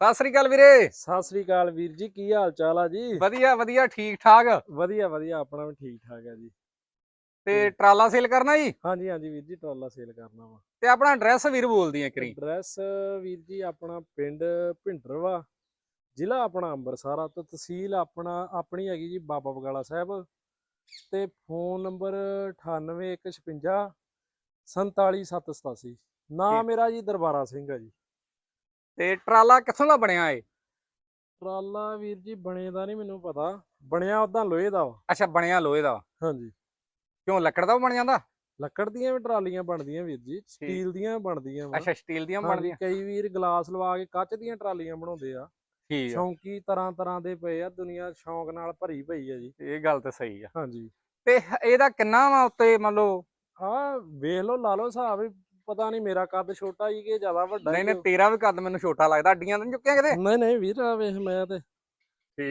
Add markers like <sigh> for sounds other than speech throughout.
ਸਤਿ ਸ੍ਰੀ ਅਕਾਲ ਵੀਰੇ। ਸਤਿ ਸ੍ਰੀ ਅਕਾਲ ਵੀਰ ਜੀ ਕੀ ਹਾਲ ਚਾਲ ਆ ਜੀ? ਵਧੀਆ ਵਧੀਆ ਠੀਕ ਠਾਕ। ਵਧੀਆ ਵਧੀਆ ਆਪਣਾ ਵੀ ਠੀਕ ਠਾਕ ਹੈ ਜੀ। ਤੇ ਟਰਾਲਾ ਸੇਲ ਕਰਨਾ ਜੀ? ਹਾਂਜੀ ਹਾਂਜੀ ਵੀਰ ਜੀ ਟਰਾਲਾ ਸੇਲ ਕਰਨਾ ਵਾ। ਤੇ ਆਪਣਾ ਐਡਰੈਸ ਵੀਰ ਬੋਲਦੀ ਆ ਕਰੀ ਐਡਰੈਸ ਵੀਰ ਜੀ ਆਪਣਾ ਪਿੰਡ ਭਿੰਡਰਵਾ ਜ਼ਿਲ੍ਹਾ ਆਪਣਾ ਅੰਮ੍ਰਿਤਸਰ ਆ ਤੇ ਤਹਿਸੀਲ ਆਪਣਾ ਆਪਣੀ ਹੈਗੀ ਜੀ ਬਾਬਾ ਬਗਾਲਾ ਸਾਹਿਬ। ਤੇ ਫੋਨ ਨੰਬਰ 98156 47787 ਨਾਮ। ਮੇਰਾ ਜੀ ਦਰਬਾਰਾ ਸਿੰਘ ਹੈ ਜੀ। ਤੇ ਟਰਾਲਾ ਕਿੱਥੋਂ ਦਾ ਬਣਿਆ ਏ ਟਰਾਲਾ ਵੀਰ ਜੀ ਬਣੇ ਦਾ ਨਹੀਂ ਮੈਨੂੰ ਪਤਾ। ਬਣਿਆ ਉਦਾਂ ਲੋਹੇ ਦਾ ਵਾ। ਅੱਛਾ ਬਣਿਆ ਲੋਹੇ ਦਾ ਹਾਂਜੀ। ਕਿਉਂ ਲੱਕੜ ਦਾ ਬਣ ਜਾਂਦਾ? ਲੱਕੜ ਦੀਆਂ ਵੀ ਟਰਾਲੀਆਂ ਬਣਦੀਆਂ ਵੀਰ ਜੀ ਸਟੀਲ ਦੀਆਂ ਬਣਦੀਆਂ ਵਾ। ਅੱਛਾ ਸਟੀਲ ਦੀਆਂ ਬਣਦੀਆਂ। ਕਈ ਵੀਰ ਗਲਾਸ ਲਵਾ ਕੇ ਕੱਚ ਦੀਆਂ ਟਰਾਲੀਆਂ ਬਣਾਉਂਦੇ ਆ। ਠੀਕ ਆ। ਸ਼ੌਂਕੀ ਤਰ੍ਹਾਂ ਤਰ੍ਹਾਂ ਦੇ ਪਏ ਆ ਦੁਨੀਆ ਸ਼ੌਂਕ ਨਾਲ ਭਰੀ ਪਈ ਆ ਜੀ। ਇਹ ਗੱਲ ਤਾਂ ਸਹੀ ਆ। ਹਾਂਜੀ। ਤੇ ਇਹਦਾ ਕਿੰਨਾ ਵਾ ਉੱਤੇ ਮੰਨ ਲਓ? ਆਹ ਵੇਖ ਲਓ ਲਾ ਲਓ ਹਿਸਾਬ ਪਤਾ ਨਹੀਂ ਮੇਰਾ ਕੱਦ ਛੋਟਾ ਹੀ ਕਿ ਜ਼ਿਆਦਾ ਵੱਡਾ ਨਹੀਂ ਨਹੀਂ। ਤੇਰਾ ਵੀ ਕੱਦ ਮੈਨੂੰ ਛੋਟਾ ਲੱਗਦਾ ਅੱਡੀਆਂ ਤਾਂ ਨੀ ਚੁੱਕਿਆ ਕਿਤੇ? ਨਹੀਂ ਨਹੀਂ ਵੀਰ ਆ ਵੇਖ ਮੈਂ ਤੇ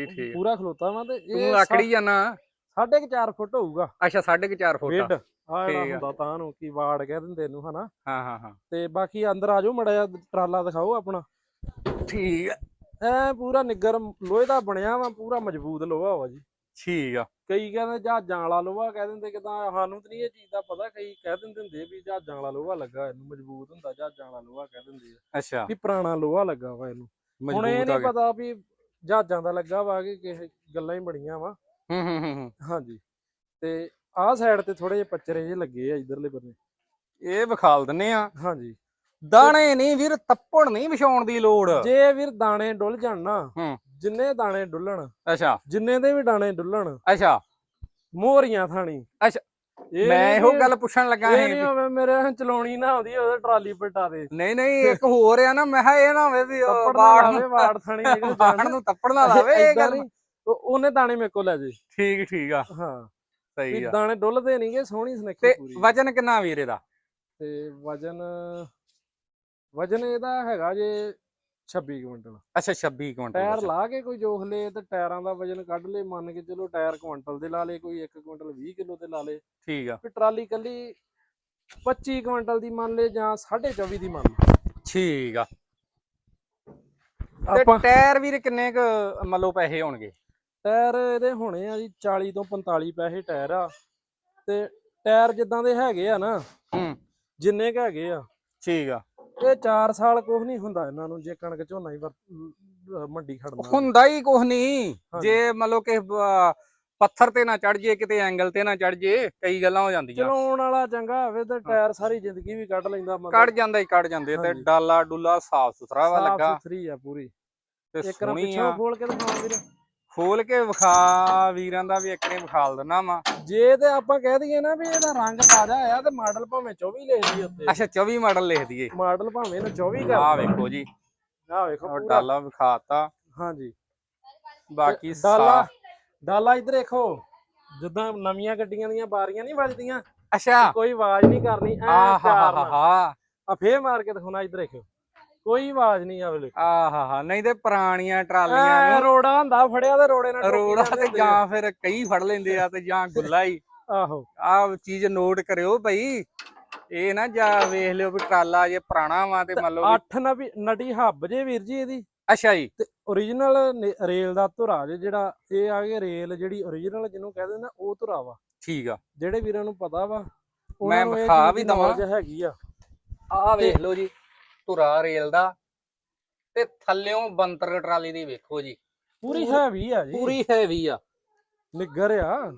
ਠੀਕ ਪੂਰਾ ਖਲੋਤਾ ਵਾਂ ਤੇ ਤੂੰ ਆਕੜੀ ਜਾਣਾ ਸਾਢੇ 4 ਫੁੱਟ ਹੋਊਗਾ। ਅੱਛਾ 4.5 ਫੁੱਟ ਆ। ਆ ਜਿਹੜਾ ਠੀਕ ਆ। ਹੁੰਦਾ ਤਾਂ ਨੂੰ ਕੀ ਵਾੜ ਕਹਿ ਦਿੰਦੇ ਇਹਨੂੰ ਹਨਾ? ਹਾਂ ਹਾਂ ਹਾਂ। ਤੇ ਬਾਕੀ ਅੰਦਰ ਆ ਜਾਓ ਮੜਾ ਜਿਹਾ ਟਰਾਲਾ ਦਿਖਾਓ ਆਪਣਾ। ਠੀਕ ਆ। ਐ ਪੂਰਾ ਨਿੱਗਰ ਲੋਹੇ ਦਾ ਬਣਿਆ ਵਾ ਪੂਰਾ ਮਜ਼ਬੂਤ ਲੋਹਾ ਵਾ ਜੀ। ਠੀਕ ਆ। ਕਈ ਕਹਿੰਦੇ ਜਹਾਜ਼ਾਂ ਵਾਲਾ ਲੋਹਾ ਕਹਿ ਦਿੰਦੇ ਕਿਦਾਂ ਸਾਨੂੰ ਤਾਂ ਨਹੀਂ ਇਹ ਚੀਜ਼ ਦਾ ਪਤਾ ਕਈ ਕਹਿ ਦਿੰਦੇ ਹੁੰਦੇ ਵੀ ਜਹਾਜ਼ਾਂ ਵਾਲਾ ਲੋਹਾ ਲੱਗਾ ਇਹਨੂੰ ਮਜ਼ਬੂਤ ਹੁੰਦਾ ਜਹਾਜ਼ਾਂ ਵਾਲਾ ਲੋਹਾ ਕਹਿ ਦਿੰਦੇ ਆ। ਅੱਛਾ। ਵੀ ਪੁਰਾਣਾ ਲੋਹਾ ਲੱਗਾ ਵਾ ਇਹਨੂੰ। ਹੁਣ ਇਹ ਨਹੀਂ ਪਤਾ ਵੀ ਜਹਾਜ਼ਾਂ ਦਾ ਲੱਗਾ ਵਾ ਕਿ ਕਿਸੇ ਗੱਲਾਂ ਹੀ ਬੜੀਆਂ ਵਾ। ਹੂੰ ਹੂੰ ਹੂੰ ਹੂੰ। ਹਾਂਜੀ। ਤੇ ਆਹ ਸਾਈਡ ਤੇ ਥੋੜੇ ਜਿਹੇ ਪੱਚਰੇ ਜਿਹੇ ਲੱਗੇ ਆ ਇਧਰਲੇ ਬੰਨੇ। ਇਹ ਵਿਖਾਲ ਦਿੰਨੇ ਆ। ਹਾਂਜੀ। ਦਾਣੇ ਨਹੀਂ ਵੀਰ ਤੱਪੜ ਨਹੀਂ ਵਿਛਾਉਣ ਦੀ ਲੋੜ। ਜੇ ਵੀਰ ਦਾਣੇ ਡੁੱਲ ਜਾਣ ਨਾ ਹੂੰ। ਜਿੰਨੇ ਦਾਣੇ ਡੁੱਲਣ ਅੱਛਾ। ਜਿੰਨੇ ਦੇ ਵੀ ਦਾਣੇ ਡੁੱਲਣ ਅੱਛਾ। ਮੋਹਰੀਆਂ ਥਾਣੀ। ਅੱਛਾ, ਮੈਂ ਇਹੋ ਗੱਲ ਪੁੱਛਣ ਲੱਗਾ ਇਹ ਸੀ ਨਹੀਂ ਹੋਵੇ ਮੇਰੇ ਚਲਾਉਣੀ ਨਾ ਆਉਂਦੀ ਉਹਦੇ ਟਰਾਲੀ ਪਲਟਾ ਦੇ। ਨਹੀਂ ਨਹੀਂ ਇੱਕ ਹੋਰ ਆ ਨਾ ਮੈਂ ਕਿਹਾ ਇਹ ਨਾ ਹੋਵੇ ਵੀ ਨਾ ਬਾੜ ਨੂੰ ਵਾੜ ਥਾਣੀ ਬਾੜ ਨੂੰ ਤੱਪੜ ਨਾ ਲਾਵੇ ਇਹ ਗੱਲ ਉਹਨੇ ਦਾਣੇ ਮੇਰੇ ਕੋਲ ਲੈ ਜੇ। ਠੀਕ ਠੀਕ ਆ। ਹਾਂ। ਸਹੀ ਆ। ਦਾਣੇ ਡੁੱਲਦੇ ਨਹੀਂਗੇ ਸੋਹਣੀ ਸੁਨੱਖੀ ਤੇ ਵਜਨ ਕਿੰਨਾ ਵੀਰ ਇਹਦਾ ਤੇ ਵਜਨ ਵਜਨ ਇਹਦਾ ਹੈਗਾ ਜੇ 26 ਕੁਇੰਟਲ। ਅੱਛਾ 26 ਕੁਇੰਟਲ ਟਾਇਰ। ਲਾ ਕੇ ਕੋਈ ਜੋਖ ਲੇ ਤੇ ਟਾਇਰਾਂ ਦਾ ਵਜਨ ਕੱਢ ਲੇ ਮੰਨ ਕੇ ਚਲੋ ਟਾਇਰ ਕੁਇੰਟਲ ਦੇ ਲਾ ਲੇ ਕੋਈ 1 ਕੁਇੰਟਲ 20 ਕਿਲੋ ਤੇ ਲਾ ਲੇ ਠੀਕ ਆ। ਵੀ ਟਰਾਲੀ ਕੱਲੀ 25 ਕੁਇੰਟਲ ਦੀ ਮੰਨ ਲੇ ਜਾਂ 24.5 ਦੀ ਮੰਨ ਲੇ। ਠੀਕ ਆ। ਤੇ ਟਾਇਰ ਵੀਰ ਕਿੰਨੇ ਕ ਮੱਲੋ ਪੈਸੇ ਹੋਣਗੇ? ਟਾਇਰ ਇਹਦੇ ਹੋਣੇ ਆ ਜੀ 40 ਤੋਂ 45 ਪੈਸੇ ਟਾਇਰ ਆ। ਤੇ ਟਾਇਰ ਜਿੱਦਾਂ ਦੇ ਹੈਗੇ ਆ ਨਾ ਹੂੰ। ਜਿੰਨੇ ਕ ਹੈਗੇ ਆ। ਠੀਕ ਆ। ਇਹ 4 ਸਾਲ ਕੁਝ ਨਹੀਂ ਹੁੰਦਾ ਇਹਨਾਂ ਨੂੰ ਜੇ ਕਣਕ ਝੋਨਾ ਹੀ ਵਰ- ਮੰਡੀ ਖੜਨਾ। ਹੁੰਦਾ ਹੀ ਕੁਝ ਨਹੀਂ। ਹਾਂਜੀ। ਜੇ ਮੱਲੋ ਕਿ ਪੱਥਰ ਤੇ ਨਾ ਚੜ ਜੇ ਕਿਤੇ ਐਂਗਲ ਤੇ ਨਾ ਚੜ ਜੇ ਕਈ ਗੱਲਾਂ ਹੋ ਜਾਂਦੀਆਂ। ਚਲਾਉਣ ਵਾਲਾ ਚੰਗਾ ਹੋਵੇ ਤੇ ਟਾਇਰ ਸਾਰੀ ਜ਼ਿੰਦਗੀ ਵੀ ਕੱਢ ਲੈਂਦਾ ਬੰਦਾ ਕੱਢ ਜਾਂਦਾ ਹੀ ਕੱਢ ਜਾਂਦੇ ਤੇ ਹਾਂਜੀ। ਡਾਲਾ ਡੁੱਲਾ ਸਾਫ਼ ਸੁਥਰਾ ਵਾ ਸਾਫ਼ ਲੱਗਾ। ਸੁਥਰੀ ਆ ਪੂਰੀ। ਤੇ ਇੱਕ ਰਾਂ ਸੋਹਣੀ ਪਿੱਛੋਂ ਆ। ਖੋਲ ਕੇ ਦਿਖਾਓ ਵੀਰ। ਖੋਲ ਕੇ ਵਿਖਾ ਵੀਰਾਂ ਦਾ ਵੀ ਇੱਕ ਨੇ ਵਿਖਾਲ ਦਿੰਨਾ ਵਾ। ਜੇ ਤੇ ਆਪਾਂ ਕਹਿ ਦਈਏ ਨਾ ਵੀ ਇਹਦਾ ਰੰਗ ਤਾਜ਼ਾ ਆ ਤੇ ਮਾਡਲ ਭਾਵੇਂ 24 ਲਿਖ ਦਈਏ ਉੱਤੇ। ਅੱਛਾ 24 ਮਾਡਲ ਲਿਖ ਦਈਏ। ਮਾਡਲ ਭਾਵੇਂ ਨਾ 24 ਆ ਕਰ ਵੇਖੋ ਜੀ। ਆ ਵੇਖੋ ਡਾਲਾ ਵਿਖਾਤਾ। ਹਾਂਜੀ। ਬਾਕੀ ਡਾਲਾ। ਡਾਲਾ ਇੱਧਰ ਦੇਖੋ ਜਿੱਦਾਂ ਨਵੀਆਂ ਗੱਡੀਆਂ ਦੀਆਂ ਬਾਰੀਆਂ ਨਹੀਂ ਵੱਜਦੀਆਂ। ਅੱਛਾ। ਕੋਈ ਆਵਾਜ਼ ਨਹੀਂ ਕਰਨੀ ਐ ਆ ਹਾ ਹਾ ਪਿਆਰ ਨਾਲ। ਆ ਫੇਰ ਮਾਰ ਕੇ ਦਿਖਾਉਣਾ ਇੱਧਰ ਦੇਖੋ ਕੋਈ ਆਵਾਜ਼ ਨਹੀਂ ਆਵੇ ਆ ਹਾ ਹਾ ਨਹੀਂ ਤੇ ਪੁਰਾਣੀਆਂ ਟਰਾਲੀਆਂ ਐ ਨੂੰ ਰੋੜਾ ਹੁੰਦਾ ਫੜਿਆ ਤੇ ਰੋੜੇ ਨਾਲ ਰੋੜਾ ਤੇ ਆ। ਜਾਂ ਫਿਰ ਕਈ ਫੜ ਲੈਂਦੇ ਆ ਤੇ ਜਾਂ ਗੁੱਲਾ ਹੀ। ਆਹੋ। ਆ ਚੀਜ਼ ਨੋਟ ਕਰਿਓ ਭਾਈ ਇਹ ਨਾ ਜਾ ਵੇਖ ਲਿਓ ਵੀ ਟਰਾਲਾ ਜੇ ਪੁਰਾਣਾ ਵਾ ਤੇ ਮੰਨ ਲਓ ਵੀ- ਅੱਠ ਨਵੀ ਨਟੀ ਹੱਬ ਜੇ ਵੀਰ ਜੀ ਇਹਦੀ। ਅੱਛਾ ਜੀ। ਤੇ origignal ਰੇਲ ਦਾ ਧੁਰਾ ਜੇ ਜਿਹੜਾ ਇਹ ਆ ਗਿਆ ਰੇਲ ਜਿਹੜੀ origignal ਜਿਹਨੂੰ ਕਹਿੰਦੇ ਨਾ ਉਹ ਧੁਰਾ ਵਾ। ਠੀਕ ਆ। ਜਿਹੜੇ ਵੀਰਾਂ ਨੂੰ ਪਤਾ ਵਾ ਮੈਂ ਉਹਨਾਂ ਨੂੰ ਇਹ ਵਿਖਾ ਚੀਜ਼ ਵੀ ਦੀ ਦਵਾਂ। knowledge ਹੈਗੀ ਆ। ਆ ਵੇਖ ਲਓ ਜੀ। ਧੁਰਾ ਰੇਲ ਦਾ ਤੇ ਥੱਲਿਓਂ ਬੰਤਰ ਟਰਾਲੀ ਦੀ ਵੇਖੋ ਜੀ। ਪੂਰੀ ਹੈਵੀ ਆ ਜੀ। ਪੂਰੀ ਹੈਵੀ ਆ। ਨਿੱਗਰ ਆ।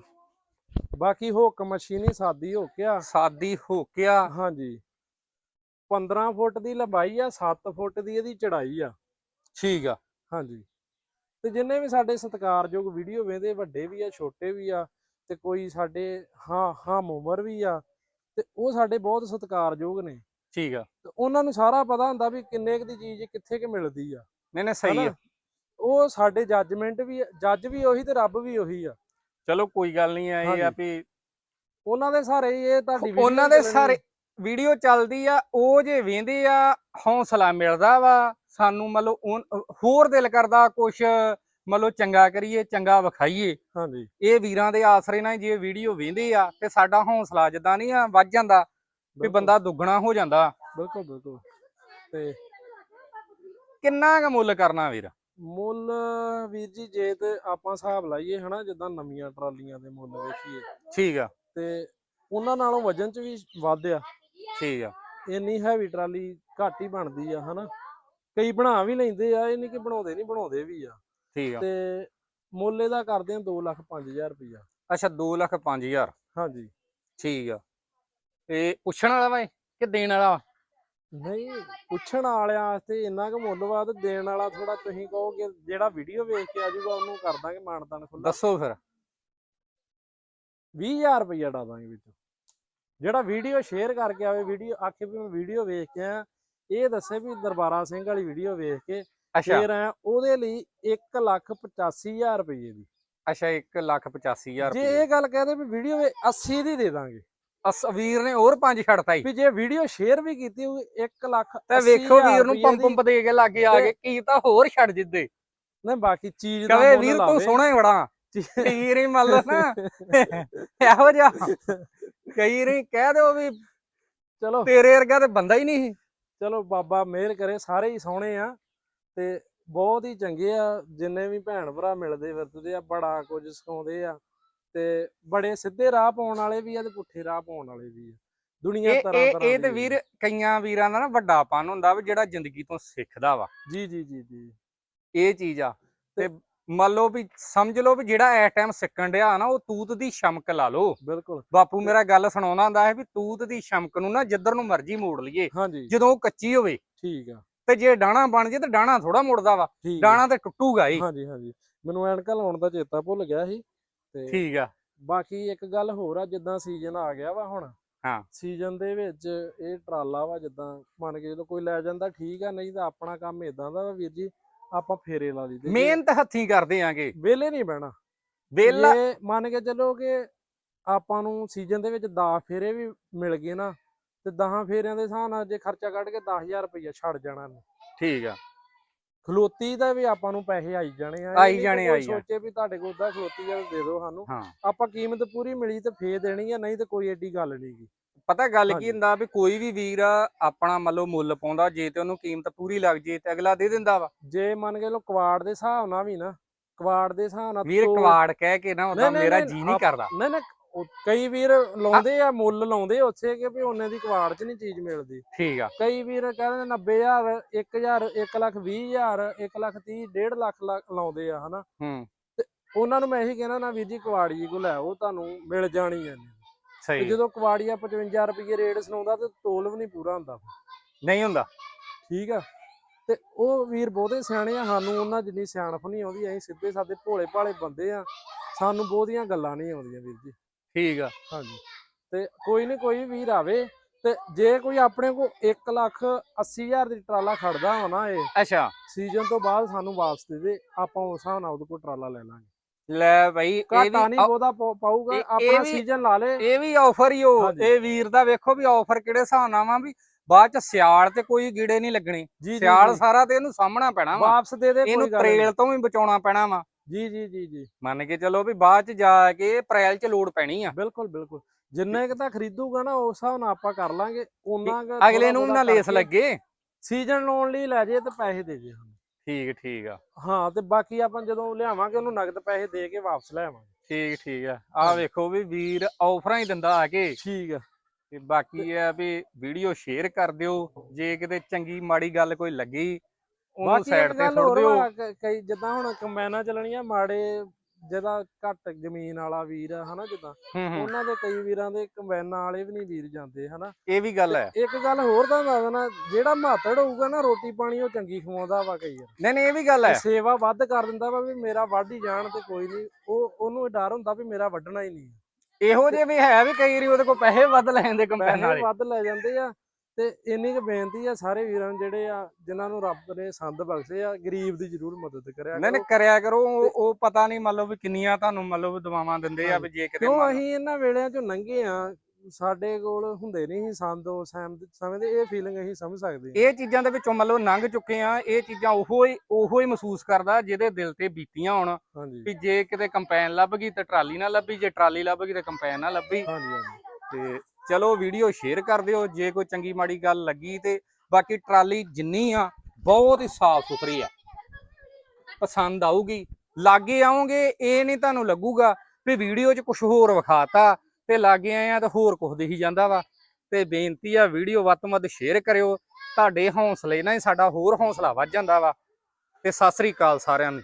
ਬਾਕੀ ਹੁੱਕ ਮਸ਼ੀਨੀ ਸਾਦੀ ਹੋ ਗਿਆ। ਸਾਦੀ ਹੋ ਗਿਆ। ਹਾਂਜੀ। 15 ਫੁੱਟ ਦੀ ਲੰਬਾਈ ਆ 7 ਫੁੱਟ ਦੀ ਇਹਦੀ ਚੜਾਈ ਆ। ਠੀਕ ਆ। ਹਾਂਜੀ। ਤੇ ਜਿੰਨੇ ਵੀ ਸਾਡੇ ਸਤਿਕਾਰਯੋਗ ਵੀਡੀਓ ਵੇਖਦੇ ਵੱਡੇ ਵੀ ਆ ਛੋਟੇ ਵੀ ਆ ਤੇ ਕੋਈ ਸਾਡੇ ਹਾਂ ਹਾਂ ਉਮਰ ਵੀ ਆ ਤੇ ਉਹ ਸਾਡੇ ਬਹੁਤ ਸਤਿਕਾਰਯੋਗ ਨੇ। ਠੀਕ ਆ। ਤੇ ਉਹਨਾਂ ਨੂੰ ਸਾਰਾ ਪਤਾ ਹੁੰਦਾ ਵੀ ਕਿੰਨੇ ਕੁ ਦੀ ਚੀਜ਼ ਕਿੱਥੇ ਕਿ ਮਿਲਦੀ ਆ। ਨਹੀਂ ਨਹੀਂ ਸਹੀ ਆ। ਹਨਾ? ਉਹ ਸਾਡੇ ਜੱਜਮੈਂਟ ਵੀ ਜੱਜ ਵੀ ਉਹੀ ਤੇ ਰੱਬ ਵੀ ਉਹੀ ਆ। ਚਲੋ ਕੋਈ ਗੱਲ ਨਹੀਂ ਆ ਇਹ ਆ ਹਾਂਜੀ। ਵੀ ਉਹਨਾਂ ਦੇ ਸਾਰੇ ਹੀ ਇਹ ਤੁਹਾਡੀ video ਉਹਨਾਂ ਦੇ ਚੱਲਣੀ। ਸਾਰੇ ਵੀਡੀਓ ਚੱਲਦੀ ਆ ਉਹ ਜੇ ਵੇਂਦੇ ਆ ਹੌਸਲਾ ਮਿਲਦਾ ਵਾ ਸਾਨੂੰ ਮਤਲਬ ਉਨ- ਹੋਰ ਦਿਲ ਕਰਦਾ ਕੁਛ ਮਤਲਬ ਚੰਗਾ ਕਰੀਏ ਚੰਗਾ ਵਿਖਾਈਏ। ਹਾਂਜੀ। ਇਹ ਵੀਰਾਂ ਦੇ ਆਸਰੇ ਨਾਲ ਜੇ ਵੀਡੀਓ ਵੇਂਦੇ ਆ ਤੇ ਸਾਡਾ ਹੌਸਲਾ ਜਿੱਦਾਂ ਨਹੀਂ ਆ ਵੱਧ ਜਾਂਦਾ। ਵੀ ਬੰਦਾ ਦੁੱਗਣਾ ਹੋ ਜਾਂਦਾ। ਬਿਲਕੁਲ ਬਿਲਕੁਲ। ਤੇ ਕਿੰਨਾ ਕੁ ਮੁੱਲ ਕਰਨਾ ਵੀਰ? ਮੁੱਲ ਵੀਰ ਜੀ ਜੇ ਤੇ ਆਪਾਂ ਹਿਸਾਬ ਲਾਈਏ ਹਨਾ ਜਿੱਦਾਂ ਨਵੀਆਂ ਟਰਾਲੀਆਂ ਦੇ ਮੁੱਲ ਵੇਖੀਏ। ਠੀਕ ਆ। ਤੇ ਉਹਨਾਂ ਨਾਲੋਂ ਵਜਨ ਚ ਵੀ ਵੱਧ ਆ। ਠੀਕ ਆ। ਇੰਨੀ ਹੈਵੀ ਟਰਾਲੀ ਘੱਟ ਹੀ ਬਣਦੀ ਆ ਹਨਾ। ਕਈ ਬਣਾ ਵੀ ਲੈਂਦੇ ਆ ਇਹ ਨਹੀਂ ਕਿ ਬਣਾਉਂਦੇ ਨਹੀਂ ਬਣਾਉਂਦੇ ਵੀ ਆ। ਠੀਕ ਆ। ਤੇ ਮੁੱਲ ਇਹਦਾ ਕਰਦੇ ਆ 2 ਲੱਖ 5000 ਰੁਪਇਆ ਅੱਛਾ 2 ਲੱਖ 5000 ਹਾਂਜੀ। ਠੀਕ ਆ। ਇਹ ਪੁੱਛਣ ਵਾਲਾ ਵਾ ਇਹ ਕਿ ਦੇਣ ਵਾਲਾ ਵਾ? ਨਹੀਂ ਪੁੱਛਣ ਵਾਲਿਆਂ ਵਾਸਤੇ ਇੰਨਾ ਕੁ ਮੁੱਲ ਵਾ ਤੇ ਦੇਣ ਵਾਲਾ ਥੋੜਾ ਤੁਸੀਂ ਕਹੋਗੇ ਜਿਹੜਾ ਵੀਡੀਓ ਵੇਖ ਕੇ ਆਜੂਗਾ ਉਹਨੂੰ ਕਰ ਦਾਂਗੇ ਮਾਨਤਾਨ ਖੁੱਲਾ ਦੱਸੋ ਫਿਰ। 20000 ਰੁਪਇਆ ਡਾ ਦਾਂਗੇ ਵਿੱਚੋਂ। ਜਿਹੜਾ ਵੀਡੀਓ ਸ਼ੇਅਰ ਕਰਕੇ ਆਵੇ ਵੀਡੀਓ ਆਖੇ ਵੀ ਮੈਂ ਵੀਡੀਓ ਵੇਖ ਕੇ ਆ ਇਹ ਦੱਸੇ ਵੀ ਦਰਬਾਰਾ ਸਿੰਘ ਵਾਲੀ ਵੀਡੀਓ ਵੇਖ ਕੇ ਅੱਛਾ। ਫੇਰ ਆ ਉਹਦੇ ਲਈ 1 ਲੱਖ 85000 ਰੁਪਏ ਦੀ। ਅੱਛਾ 1 ਲੱਖ 85000 ਜੇ ਰੁਪਏ ਇਹ ਗੱਲ ਕਹਦੇ ਵੀ ਵੀਡੀਓ 80 ਦੀ ਦੇ ਦਾਂਗੇ। ਅਸ ਵੀਰ ਨੇ ਹੋਰ ਪੰਜ ਛੱਡਤਾ ਹੀ ਵੀ ਜੇ ਵੀਡੀਓ ਸ਼ੇਅਰ ਵੀ ਕੀਤੀ ਹੋਊ 1 ਲੱਖ ਤੇ ਵੇਖੋ 80,000 ਵੀਰ ਨੂੰ ਪੰਪ ਪੰਪ ਦੇ ਕੇ ਲਾਗੇ ਆ ਗਏ ਕੀ ਤਾਂ ਹੋਰ ਛੱਡ ਜਿੱਦੇ। ਨਹੀਂ ਬਾਕੀ ਚੀਜ਼ ਦਾ ਕਵੇ ਮੁੱਲ ਵੀਰ ਤੂੰ। ਸੋਹਣਾ ਹੀ ਬੜਾ। ਚੀ- ਵੀਰ ਹੀ ਮੰਨ ਲਾ ਨਾ। <laughs> ਇਹੋ ਜਿਹਾ। ਕਈ ਰੀ ਕਹਿ ਦਿਓ ਵੀ ਚਲੋ। ਤੇਰੇ ਵਰਗਾ ਤੇ ਬੰਦਾ ਹੀ ਨਹੀਂ। ਚਲੋ ਬਾਬਾ ਮਿਹਰ ਕਰੇ ਸਾਰੇ ਹੀ ਸੋਹਣੇ ਆ ਤੇ ਬਹੁਤ ਹੀ ਚੰਗੇ ਆ ਜਿੰਨੇ ਵੀ ਭੈਣ ਭਰਾ ਮਿਲਦੇ ਵਰਤਦੇ ਆ ਬੜਾ ਕੁਝ ਸਿਖਾਉਂਦੇ ਆ। ਤੇ ਬੜੇ ਸਿੱਧੇ ਰਾਹ ਪਾਉਣ ਵਾਲੇ ਵੀ ਆ ਤੇ ਪੁੱਠੇ ਰਾਹ ਪਾਉਣ ਵਾਲੇ ਵੀ ਆ। ਦੁਨੀਆ ਇਹ ਤਰ੍ਹਾਂ ਇਹ ਤਰ੍ਹਾਂ ਇਹ ਤੇ ਵੀਰ ਕਈਆਂ ਵੀਰਾਂ ਦਾ ਨਾ ਵੱਡਾਪਨ ਹੁੰਦਾ ਵੀ ਜਿਹੜਾ ਜ਼ਿੰਦਗੀ ਤੋਂ ਸਿੱਖਦਾ ਵਾ। ਜੀ ਜੀ ਜੀ ਜੀ। ਇਹ ਚੀਜ਼ ਆ ਤੇ ਮੰਨ ਲਓ ਵੀ ਸਮਝ ਲਓ ਵੀ ਜਿਹੜਾ ਇਸ ਟਾਈਮ ਸਿੱਕਣ ਡਿਆ ਨਾ ਉਹ ਤੂਤ ਦੀ ਸ਼ਮਕ ਲਾ ਲਓ। ਬਿਲਕੁਲ। ਬਾਪੂ ਮੇਰਾ ਗੱਲ ਸੁਣਾਉਂਦਾ ਹੁੰਦਾ ਹੈ ਵੀ ਤੂਤ ਦੀ ਸ਼ਮਕ ਨੂੰ ਨਾ ਜਿੱਧਰ ਨੂੰ ਮਰਜ਼ੀ ਮੋੜ ਲਈਏ ਹਾਂਜੀ। ਜਦੋਂ ਉਹ ਕੱਚੀ ਹੋਵੇ। ਠੀਕ ਆ। ਤੇ ਜੇ ਡਾਣਾ ਬਣ ਜੇ ਤੇ ਡਾਣਾ ਥੋੜਾ ਮੁੜਦਾ ਵਾ। ਡਾਣਾ ਤੇ ਟੁੱਟੂਗਾ ਹੀ। ਹਾਂਜੀ ਹਾਂਜੀ। ਮੈਨੂੰ ਐਨਕਾਂ ਲਾਉਣ ਦਾ ਚੇਤਾ ਭੁੱਲ ਗਿਆ ਸੀ। ਤੇ ਠੀਕ ਆ। ਬਾਕੀ ਇੱਕ ਗੱਲ ਹੋਰ ਆ ਜਿੱਦਾਂ ਸੀਜ਼ਨ ਆ ਗਿਆ ਵਾ ਹੁਣ ਹਾਂ। ਸੀਜ਼ਨ ਦੇ ਵਿੱਚ ਇਹ ਟਰਾਲਾ ਵਾ ਜਿੱਦਾਂ ਮੰਨ ਕੇ ਜਦੋਂ ਕੋਈ ਲੈ ਜਾਂਦਾ ਠੀਕ ਆ ਨਹੀਂ ਤਾਂ ਆਪਣਾ ਕੰਮ ਇਦਾਂ ਦਾ ਵਾ ਵੀਰ ਜੀ ਆਪਾਂ ਫੇਰੇ ਲਾ ਲਈਦੇ ਮਿਹਨਤ ਹੱਥੀਂ ਕਰਦੇ ਆਂਗੇ। ਵੇਲੇ ਨਹੀਂ ਬਹਿਣਾ। ਵੇਲਾ ਮੰਨ ਕੇ ਚੱਲੋ ਕਿ ਆਪਾਂ ਨੂੰ ਸੀਜ਼ਨ ਦੇ ਵਿੱਚ 10 ਫੇਰੇ ਵੀ ਮਿਲ ਗਏ ਨਾ ਤੇ 10 ਫੇਰਿਆਂ ਦੇ ਹਿਸਾਬ ਨਾਲ ਜੇ ਖਰਚਾ ਕੱਢ ਕੇ 10000 ਰੁਪਈਆ ਛੱਡ ਜਾਣਾ ਠੀਕ ਆ। ਖਲੋਤੀ ਦਾ ਵੀ ਆਪਾਂ ਨੂੰ ਪੈਸੇ ਆਈ ਜਾਣੇ ਆ ਆਈ ਜਾਣੇ, ਆਈ। ਸੋਚੇ ਵੀ ਤੁਹਾਡੇ ਕੋਲ ਉਦਾਂ ਖਲੋਤੀ ਤੇ ਦੇ ਦਿਓ ਸਾਨੂੰ। ਆਪਾਂ ਕੀਮਤ ਪੂਰੀ ਮਿਲੀ ਤੇ ਫੇਰ ਦੇਣੀ ਆ ਨਹੀਂ ਤੇ ਕੋਈ ਐਡੀ ਗੱਲ ਨਹੀਂ ਗੀ। ਪਤਾ ਗੱਲ। ਕੀ ਹੁੰਦਾ ਵੀ ਕੋਈ ਵੀ ਵੀਰ ਆਪਣਾ ਮੰਨ ਲਓ ਮੁੱਲ ਪਾਉਂਦਾ ਜੇ ਤੇ ਉਹਨੂੰ ਕੀਮਤ ਪੂਰੀ ਲੱਗ ਜੇ ਤੇ ਅਗਲਾ ਦੇ ਦਿੰਦਾ ਵਾ। ਜੇ ਮੰਨ ਕੇ ਲੋ ਕਵਾੜ ਦੇ ਹਿਸਾਬ ਨਾਲ ਵੀ ਨਾ ਕਵਾੜ ਦੇ ਹਿਸਾਬ ਨਾਲ ਵੀਰ ਕਵਾੜ ਕਹਿ ਕੇ ਨਾ ਉਹਦਾ ਮੇਰਾ ਜੀ ਨਹੀਂ ਕਰਦਾ। ਨਹੀਂ ਨਹੀਂ ਉਹ ਕਈ ਵੀਰ ਲਾਉਂਦੇ ਆ ਮੁੱਲ ਲਾਉਂਦੇ ਉੱਥੇ ਕਿ ਵੀ ਉਹਨੇ ਦੀ ਕਵਾੜ 'ਚ ਨਹੀਂ ਚੀਜ਼ ਮਿਲਦੀ। ਠੀਕ ਆ। ਕਈ ਵੀਰ ਕਹਿੰਦੇ 90000 1000 1 ਲੱਖ 20000 1 ਲੱਖ 30 1.5 ਲੱਖ ਲਾਉਂਦੇ ਆ ਹਨਾ। ਹੂੰ। ਉਹਨਾਂ ਨੂੰ ਮੈਂ ਇਹੀ ਕਹਿਣਾ ਨਾ ਵੀਰ ਜੀ ਕਵਾੜੀ ਕੋ ਲੈ ਉਹ ਤੁਹਾਨੂੰ ਮਿਲ ਜਾਣੀ ਹੈ ਤੇ ਸਹੀ ਜਦੋਂ ਕਵਾੜੀਆ 55 ਰੁਪਏ ਰੇਟ ਸੁਣਾਉਂਦਾ ਤੇ ਤੋਲ ਵੀ ਨਹੀਂ ਪੂਰਾ ਹੁੰਦਾ। ਨਹੀਂ ਹੁੰਦਾ। ਠੀਕ ਆ। ਤੇ ਉਹ ਵੀਰ ਬਹੁਤੇ ਸਿਆਣੇ ਆ ਸਾਨੂੰ ਉਹਨਾਂ ਜਿੰਨੀ ਸਿਆਣਪ ਨਹੀਂ ਆਉਂਦੀ ਅਸੀਂ ਸਿੱਧੇ ਸਾਦੇ ਭੋਲੇ ਭਾਲੇ ਬੰਦੇ ਆ। ਸਾਨੂੰ ਬਹੁਤੀਆਂ ਗੱਲਾਂ ਨਹੀਂ ਆਉਂਦੀਆਂ ਵੀਰ ਜੀ। ਠੀਕ ਆ। ਹਾਂਜੀ। ਤੇ ਕੋਈ ਨਹੀਂ ਕੋਈ ਵੀਰ ਆਵੇ ਤੇ ਜੇ ਕੋਈ ਆਪਣੇ ਕੋ 1 ਲੱਖ 80 ਹਜ਼ਾਰ ਦੀ ਟਰਾਲਾ ਖੜਦਾ ਨਾ ਇਹ ਅੱਛਾ। ਸੀਜ਼ਨ ਤੋਂ ਬਾਅਦ ਸਾਨੂੰ ਵਾਪਸ ਦੇ ਦੇ ਆਪਾਂ ਉਸ ਹਿਸਾਬ ਨਾਲ ਉਹਦੇ ਕੋਲ ਟਰਾਲਾ ਲੈ ਲਾਂਗੇ। ਲੈ ਭਾਈ ਇਹ ਵੀ ਨਹੀਂ ਪਾਉ- ਪਾਊਗਾ ਆਪਣਾ ਸੀਜ਼ਨ ਲਾ ਲੇ ਇਹ ਵੀ ਆਫਰ ਹੀ ਉਹ ਹਾਂਜੀ। ਇਹ ਵੀਰ ਦਾ ਵੇਖੋ ਵੀ ਆਫਰ ਕਿਹੜੇ ਹਿਸਾਬ ਨਾਲ ਵਾ ਵੀ ਬਾਅਦ ਚ ਸਿਆਲ ਤੇ ਕੋਈ ਗੀੜੇ ਨਹੀਂ ਲੱਗਣੇ। ਸਿਆਲ। ਸਾਰਾ ਤੇ ਇਹਨੂੰ ਸਾਹਮਣਾ ਪੈਣਾ ਵਾ। ਵਾਪਸ ਦੇ ਦੇ ਇਹਨੂੰ ਕੋਈ ਗੱਲ ਨੀ। ਤਰੇਲ ਤੋਂ ਵੀ ਬਚਾਉਣਾ ਪੈਣਾ ਵਾ। ਜੀ ਜੀ ਜੀ ਜੀ। ਮੰਨ ਕੇ ਚੱਲੋ ਵੀ ਬਾਅਦ ਚ ਜਾ ਕੇ ਅਪ੍ਰੈਲ ਚ ਲੋਡ ਪੈਣੀ ਆ। ਬਿਲਕੁਲ ਬਿਲਕੁਲ। ਜਿੰਨੇ ਕ ਤਾਂ ਖਰੀਦੂਗਾ ਨਾ ਉਸ ਹਿਸਾਬ ਨਾਲ ਆਪਾਂ ਕਰ ਲਾਂਗੇ। ਉਹਨਾਂ ਕੁ ਅਗਲੇ ਨੂੰ ਨਾ ਲੇਸ ਲੱਗੇ। ਸੀਜ਼ਨ ਲਾਉਣ ਲਈ ਲੈ ਜੇ ਤੇ ਪੈਸੇ ਦੇ ਜੇ ਠੀਕ ਠੀਕ ਆ। ਹਾਂ ਤੇ ਬਾਕੀ ਆਪਾਂ ਜਦੋਂ ਲਿਆਵਾਂਗੇ ਉਹਨੂੰ ਨਗਦ ਪੈਸੇ ਦੇ ਕੇ ਵਾਪਸ ਲੈ ਆਵਾਂਗੇ। ਠੀਕ ਠੀਕ ਆ। ਆ। ਵੇਖੋ ਵੀ ਵੀਰ ਆਫਰਾਂ ਹੀ ਦਿੰਦਾ ਆ ਕੇ। ਠੀਕ ਆ। ਤੇ ਬਾਕੀ ਇਹ ਆ ਵੀ ਵੀਡੀਓ ਸ਼ੇਅਰ ਕਰ ਦਿਓ। ਜੇ ਕਿਤੇ ਚੰਗੀ ਮਾੜੀ ਗੱਲ ਕੋਈ ਲੱਗੀ ਉਹਨੂੰ ਬਾਕੀ ਸਾਈਡ ਇੱਕ ਤੇ ਗੱਲ ਹੋਰ ਦਿਓ। ਕ- ਕਈ ਜਿੱਦਾਂ ਹੁਣ ਕੰਬਾਈਨਾਂ ਚੱਲਣੀਆਂ ਮਾੜੇ ਜਿਹਦਾ ਘੱਟ ਜ਼ਮੀਨ ਵਾਲਾ ਵੀਰ ਆ ਹਨਾ ਜਿੱਦਾਂ। ਹੂੰ ਹੂੰ। ਉਹਨਾਂ ਦੇ ਕਈ ਵੀਰਾਂ ਦੇ ਕੰਬਾਈਨਾਂ ਵਾਲੇ ਵੀ ਨਹੀਂ ਵੀਰ ਜਾਂਦੇ ਹਨਾ। ਇਹ ਵੀ ਗੱਲ ਹੈ। ਇੱਕ ਗੱਲ ਹੋਰ ਤਾਂ ਦੱਸ ਦੇਣਾ ਜਿਹੜਾ ਮਾਤੜ ਹੋਊਗਾ ਨਾ ਰੋਟੀ ਪਾਣੀ ਉਹ ਚੰਗੀ ਖਵਾਉਂਦਾ ਵਾ ਕਈ ਵਾਰ। ਨਹੀਂ ਨਹੀਂ ਇਹ ਵੀ ਗੱਲ ਹੈ। ਸੇਵਾ ਵੱਧ ਕਰ ਦਿੰਦਾ ਵਾ ਵੀ ਮੇਰਾ ਵੱਢ ਹੀ ਜਾਣ ਤੇ ਕੋਈ ਨਹੀਂ ਉਹ ਉਹਨੂੰ ਇਹ ਡਰ ਹੁੰਦਾ ਵੀ ਮੇਰਾ ਵੱਢਣਾ ਹੀ ਨਹੀਂ। ਇਹੋ ਜਿਹੇ ਵੀ ਹੈ ਵੀ ਕਈ ਵਾਰੀ ਉਹਦੇ ਕੋਲ ਪੈਸੇ ਵੱਧ ਲੈ ਜਾਂਦੇ ਕੰਪੈਨ ਪੈਸੇ ਵਾਲੇ। ਵੱਧ ਲੈ ਜਾਂਦੇ ਆ। ਤੇ ਇੰਨੀ ਕੁ ਬੇਨਤੀ ਆ ਸਾਰੇ ਵੀਰਾਂ ਨੂੰ ਜਿਹੜੇ ਆ ਜਿਨ੍ਹਾਂ ਨੂੰ ਰੱਬ ਨੇ ਸੰਦ ਬਖਸ਼ੇ ਆ ਗਰੀਬ ਦੀ ਜ਼ਰੂਰ ਮਦਦ ਕਰਿਆ ਨਹੀਂ ਨਹੀਂ ਕਰੋ। ਕਰਿਆ ਕਰੋ ਉਹ- ਉਹ ਪਤਾ ਨਹੀਂ ਮੰਨ ਲਓ ਵੀ ਕਿੰਨੀਆਂ ਤੁਹਾਨੂੰ ਮੰਨ ਲਓ ਵੀ ਦੁਆਵਾਂ ਦਿੰਦੇ ਆ ਵੀ ਜੇ ਕਿਤੇ ਕਿਉਂ ਅਸੀਂ ਇਹਨਾਂ ਵੇਲਿਆਂ ਚੋਂ ਲੰਘੇ ਆ ਸਾਡੇ ਕੋਲ ਹੁੰਦੇ ਨਹੀਂ ਸੀ ਸੰਦ ਉਸ ਟਾਈਮ ਦੇ ਸਮੇਂ ਦੇ ਇਹ ਫੀਲਿੰਗ ਅਸੀਂ ਸਮਝ ਸਕਦੇ ਹਾਂ। ਇਹ ਚੀਜ਼ਾਂ ਦੇ ਵਿੱਚੋਂ ਮੰਨ ਲਓ ਲੰਘ ਚੁੱਕੇ ਆ ਇਹ ਚੀਜ਼ਾਂ ਉਹੋ ਹੀ ਉਹੋ ਹੀ ਮਹਿਸੂਸ ਕਰਦਾ ਜਿਹਦੇ ਦਿਲ ਤੇ ਬੀਤੀਆਂ ਹੋਣ ਹਾਂਜੀ। ਵੀ ਜੇ ਕਿਤੇ ਕੰਪੈਨ ਲੱਭ ਗਈ ਤੇ ਟਰਾਲੀ ਨਾ ਲੱਭੀ ਜੇ ਟਰਾਲੀ ਲੱਭ ਗਈ ਤੇ ਕੰਪੈਨ ਨਾ ਲੱਭੀ। ਹਾਂਜੀ ਹਾਂਜੀ। ਤੇ ਚਲੋ ਵੀਡੀਓ ਸ਼ੇਅਰ ਕਰ ਦਿਓ, ਜੇ ਕੋਈ ਚੰਗੀ ਮਾੜੀ ਗੱਲ ਲੱਗੀ ਤੇ ਬਾਕੀ ਟਰਾਲੀ ਜਿੰਨੀ ਆ, ਬਹੁਤ ਹੀ ਸਾਫ਼ ਸੁਥਰੀ ਆ। ਪਸੰਦ ਆਊਗੀ, ਲਾਗੇ ਆਓਗੇ, ਇਹ ਨਹੀਂ ਤੁਹਾਨੂੰ ਲੱਗੂਗਾ ਵੀ ਵੀਡੀਓ 'ਚ ਕੁਝ ਹੋਰ ਵਿਖਾਤਾ ਤੇ ਲਾਗੇ ਆਏ ਆ ਤਾਂ ਹੋਰ ਕੁਝ ਦਿਖੀ ਜਾਂਦਾ ਵਾ। ਤੇ ਬੇਨਤੀ ਆ, ਵੀਡੀਓ ਵੱਧ ਤੋਂ ਵੱਧ ਸ਼ੇਅਰ ਕਰਿਓ। ਤੁਹਾਡੇ ਹੌਸਲੇ ਨਾਲ ਹੀ ਸਾਡਾ ਹੋਰ ਹੌਸਲਾ ਵੱਧ ਜਾਂਦਾ ਵਾ। ਤੇ ਸਤਿ ਸ੍ਰੀ ਅਕਾਲ ਸਾਰਿਆਂ ਨੂੰ।